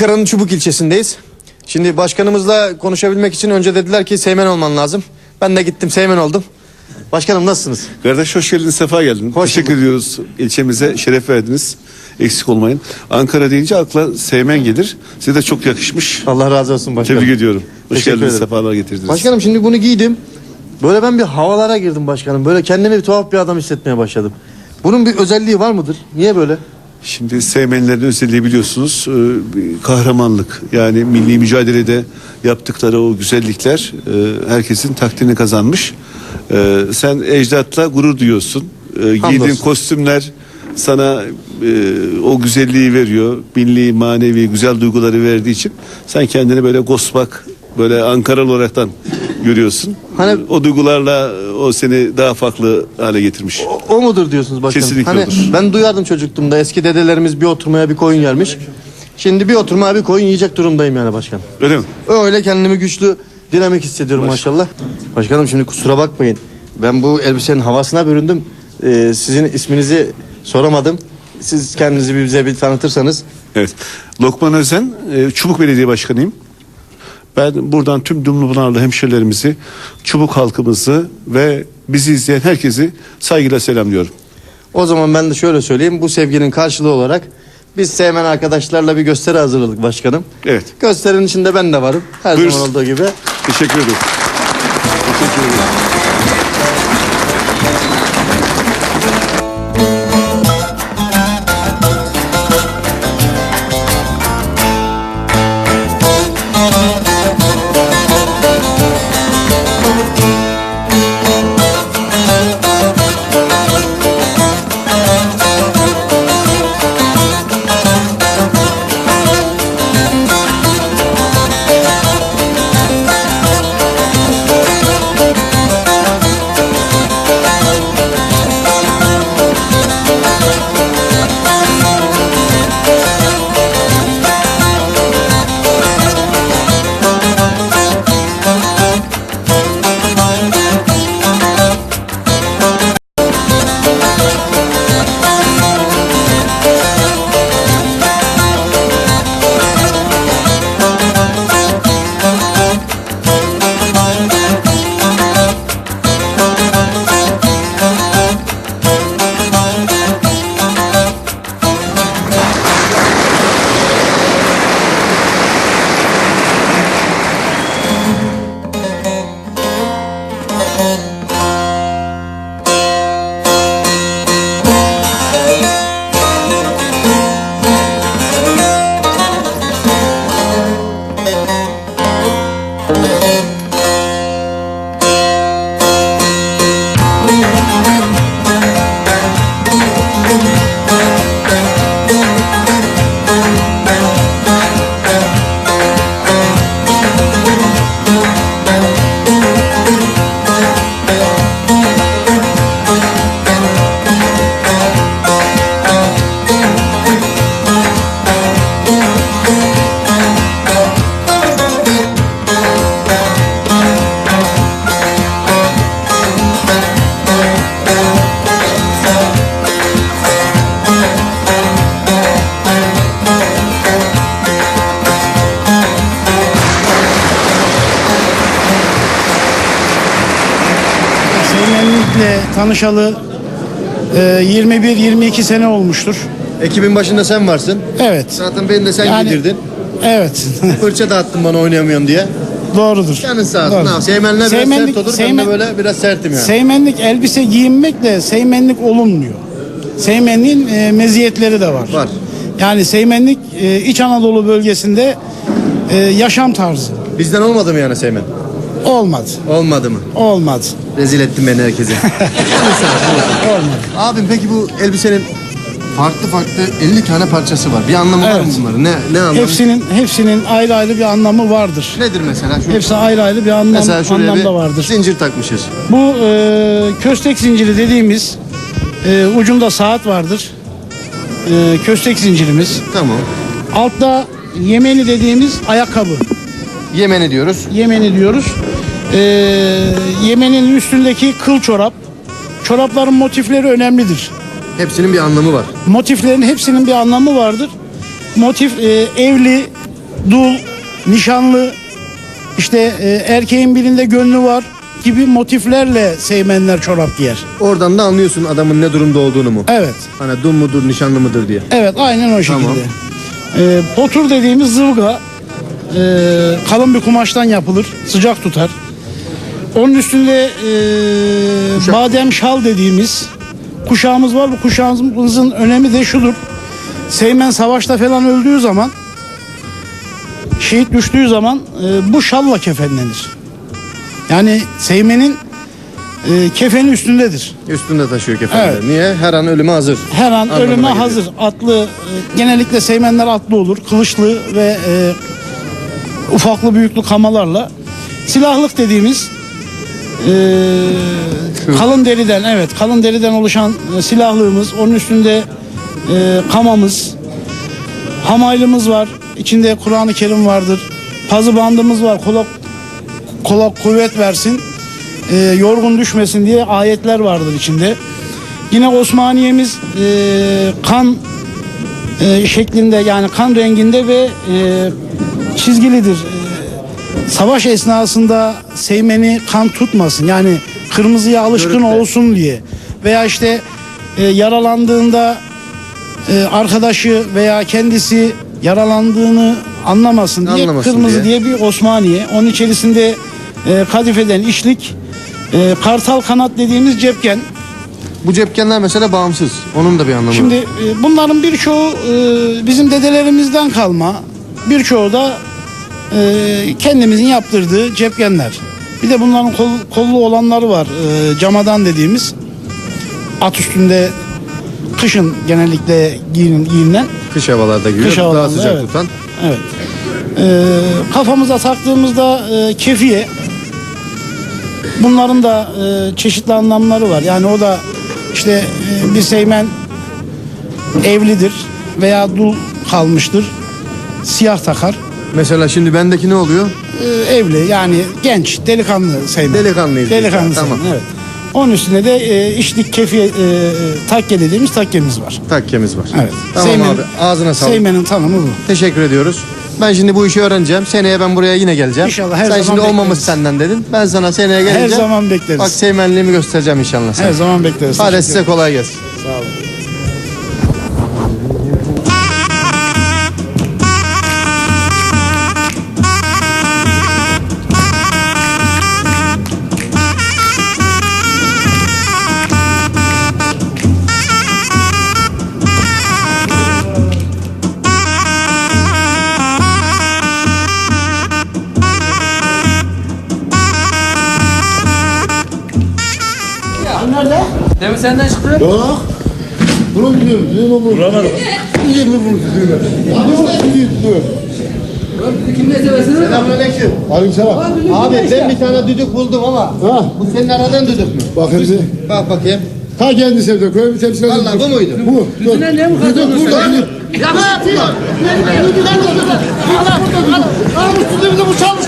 Ankara'nın Çubuk ilçesindeyiz. Şimdi başkanımızla konuşabilmek için önce dediler ki Seymen olman lazım. Ben de gittim Seymen oldum. Başkanım nasılsınız? Kardeş hoş geldin, sefa geldin. Hoş Teşekkür bulduk. ediyoruz ilçemize, şeref verdiniz. Eksik olmayın. Ankara deyince akla Seymen gelir. Size de çok yakışmış. Allah razı olsun başkanım. Tebrik ediyorum. Hoş Teşekkür geldiniz, ederim. sefalar getirdiniz. Başkanım şimdi bunu giydim. Böyle ben bir havalara girdim başkanım. Böyle kendimi bir tuhaf bir adam hissetmeye başladım. Bunun bir özelliği var mıdır? Niye böyle? Şimdi Seymenlerin özelliği biliyorsunuz e, kahramanlık. Yani milli mücadelede yaptıkları o güzellikler e, herkesin takdirini kazanmış. E, Sen ecdatla gurur duyuyorsun. Giydiğin kostümler sana o güzelliği veriyor. Milli, manevi, güzel duyguları verdiği için sen kendini böyle gosbak, böyle Ankaralı olaraktan görüyorsun. Hani- o duygularla o seni daha farklı hale getirmiş. O, o mudur diyorsunuz başkanım? Kesinlikle hani odur. Ben duyardım çocukluğumda eski dedelerimiz bir oturmaya bir koyun yermiş. Şimdi bir oturmaya bir koyun yiyecek durumdayım yani başkanım. Öyle mi? Öyle kendimi güçlü, dinamik hissediyorum maşallah. Başkanım şimdi kusura bakmayın. Ben bu elbisenin havasına büründüm. Ee, sizin isminizi soramadım. Siz kendinizi bize bir tanıtırsanız. Evet. Lokman Özen, e, Çubuk Belediye Başkanıyım. Ben buradan tüm Dumlupınarlı hemşerilerimizi, Çubuk halkımızı ve bizi izleyen herkesi saygıyla selamlıyorum. O zaman ben de şöyle söyleyeyim. Bu sevginin karşılığı olarak biz Seymen arkadaşlarla bir gösteri hazırladık başkanım. Evet. Gösterinin içinde ben de varım. Her Buyursun. zaman olduğu gibi. Teşekkür ederim. Seymenlik'le tanışalı e, 21-22 sene olmuştur. Ekibin başında sen varsın. Evet. Zaten beni de sen Yani- giydirdin. Evet. Fırça dağıttın bana oynayamıyorum diye. Doğrudur. Canın sağ olsun. Doğru. Ne yapayım? Seymenler biraz Seymenlik- sert olur. Seymen- Ben de böyle biraz sertim yani. Seymenlik elbise giyinmekle seymenlik olunmuyor. Seymenliğin e, meziyetleri de var. Var. Yani seymenlik e, İç Anadolu bölgesinde e, yaşam tarzı. Bizden olmadı mı yani Seymen? Olmadı. Olmadı mı? Olmadı. Rezil ettin beni herkese. Olmadı. Abim peki bu elbisenin farklı farklı 50 tane parçası var. Bir anlamı var mı Evet. bunların? Ne ne anlamı? Hepsinin hepsinin ayrı ayrı bir anlamı vardır. Nedir mesela? Şu, Hepsi ayrı ayrı bir anlam, mesela şuraya anlamda bir vardır. zincir takmışız. Bu e, köstek zinciri dediğimiz e, ucunda saat vardır. E, köstek zincirimiz. Tamam. Altta yemeni dediğimiz ayakkabı. Yemeni diyoruz. Yemeni diyoruz. E, yemenin üstündeki kıl çorap. Çorapların motifleri önemlidir. Hepsinin bir anlamı var. Motiflerin hepsinin bir anlamı vardır. Motif e, evli, dul, nişanlı, işte e, erkeğin birinde gönlü var gibi motiflerle Seymenler çorap giyer. Oradan da anlıyorsun adamın ne durumda olduğunu mu? Evet. Hani dul mudur, nişanlı mıdır diye. Evet aynen o şekilde. Tamam. Ee, potur dediğimiz zıvga e, kalın bir kumaştan yapılır. Sıcak tutar. Onun üstünde e, badem şal dediğimiz kuşağımız var. Bu kuşağımızın önemi de şudur. Seymen savaşta falan öldüğü zaman şehit düştüğü zaman e, bu şalla kefenlenir. Yani Seymen'in e, kefeni üstündedir. Üstünde taşıyor kefenleri. Evet. Niye? Her an ölüme hazır. Her an Anlamına ölüme geliyor. hazır. Atlı, e, genellikle seymenler atlı olur. Kılıçlı ve e, ufaklı büyüklü kamalarla. Silahlık dediğimiz e, kalın deriden, evet kalın deriden oluşan e, silahlığımız. Onun üstünde e, kamamız, hamaylımız var. İçinde Kur'an-ı Kerim vardır. Pazı bandımız var. Kola, kola kuvvet versin. e, yorgun düşmesin diye ayetler vardır içinde. Yine Osmaniye'miz e, kan e, şeklinde yani kan renginde ve e, çizgilidir. Savaş esnasında Seymen'i kan tutmasın yani kırmızıya alışkın Körükle. olsun diye veya işte e, yaralandığında e, arkadaşı veya kendisi yaralandığını anlamasın diye Anlamasın kırmızı diye. diye bir Osmaniye. Onun içerisinde e, kadifeden işlik, e, kartal kanat dediğimiz cepken. Bu cepkenler mesela bağımsız. Onun da bir anlamı Şimdi var. e, bunların birçoğu e, bizim dedelerimizden kalma. Birçoğu da e, kendimizin yaptırdığı cepkenler. Bir de bunların kol, kollu olanları var. E, camadan dediğimiz. At üstünde kışın genellikle giyin, giyinilen. Kış havalarda giyiyor. Kış Daha havalarında, sıcak evet. tutan. Evet. E, kafamıza taktığımızda e, kefiye. Bunların da e, çeşitli anlamları var. Yani o da işte e, bir seymen evlidir veya dul kalmıştır. Siyah takar. Mesela şimdi bendeki ne oluyor? E, evli yani genç, delikanlı seymen. Delikanlıyız. Delikanlı Tamam. seymen, evet. Onun üstünde de e, içlik kefiye e, takke dediğimiz takkemiz var. Takkemiz var. Evet. Tamam Seymen- abi. Ağzına sağlık. Seymenin tanımı bu. Teşekkür ediyoruz. Ben şimdi bu işi öğreneceğim. Seneye ben buraya yine geleceğim. İnşallah, her Sen zaman şimdi olmamış bekleriz. senden dedin. Ben sana seneye geleceğim. zaman bekleriz. Bak seymenliğimi göstereceğim inşallah. sana. Her zaman bekleriz. Hadi size kolay gelsin. Demin senden çıktı. Yok. Bunu biliyorum. Bunu bunu. Bulamadım. Niye bunu bunu tutuyorlar? Kim ne seversin? Selamünaleyküm. Aleykümselam. Abi ben bir tane düdük buldum ama Ha. bu senin aradığın düdük mü? Bakın bize. Bak bakayım. Ta kendi sevdi. Köy bir temsil ediyor. Vallahi bu muydu? Bu. Yüzüne ne mi Düdük kazandın burada. sen? düdük. Allah! Allah! Allah! Allah! Allah!